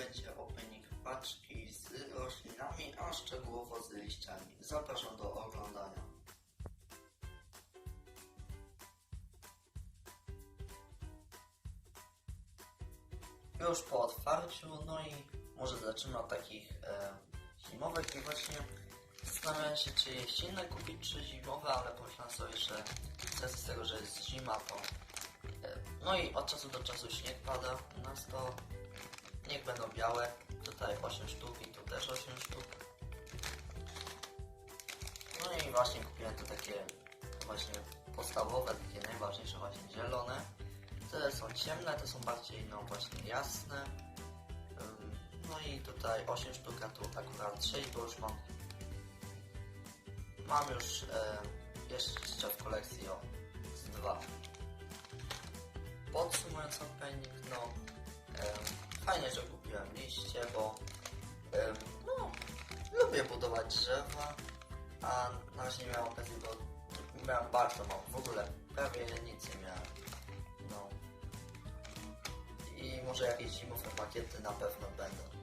będzie opening paczki z roślinami, a szczegółowo z liściami. Zapraszam do oglądania. Już po otwarciu, no i może zaczynamy od takich e, zimowych i właśnie zastanawiałem się, czy jeść inne kupić, czy zimowe, ale pomyślałem sobie, że z tego, że jest zima, to e, no i od czasu do czasu śnieg pada u nas, to niech będą białe, tutaj 8 sztuk i tu też 8 sztuk. No i właśnie kupiłem tu takie właśnie podstawowe, takie najważniejsze właśnie zielone. Te są ciemne, te są bardziej no właśnie jasne. No i tutaj 8 sztuk, a tu akurat 6, bo już mam. Mam już e, jeszcze w kolekcji o z dwa. Podsumując opening, no lubię budować drzewa, a na razie nie miałem okazji, bo miałem bardzo mało, w ogóle prawie nic nie miałem. No. I może jakieś zimowe pakiety na pewno będą.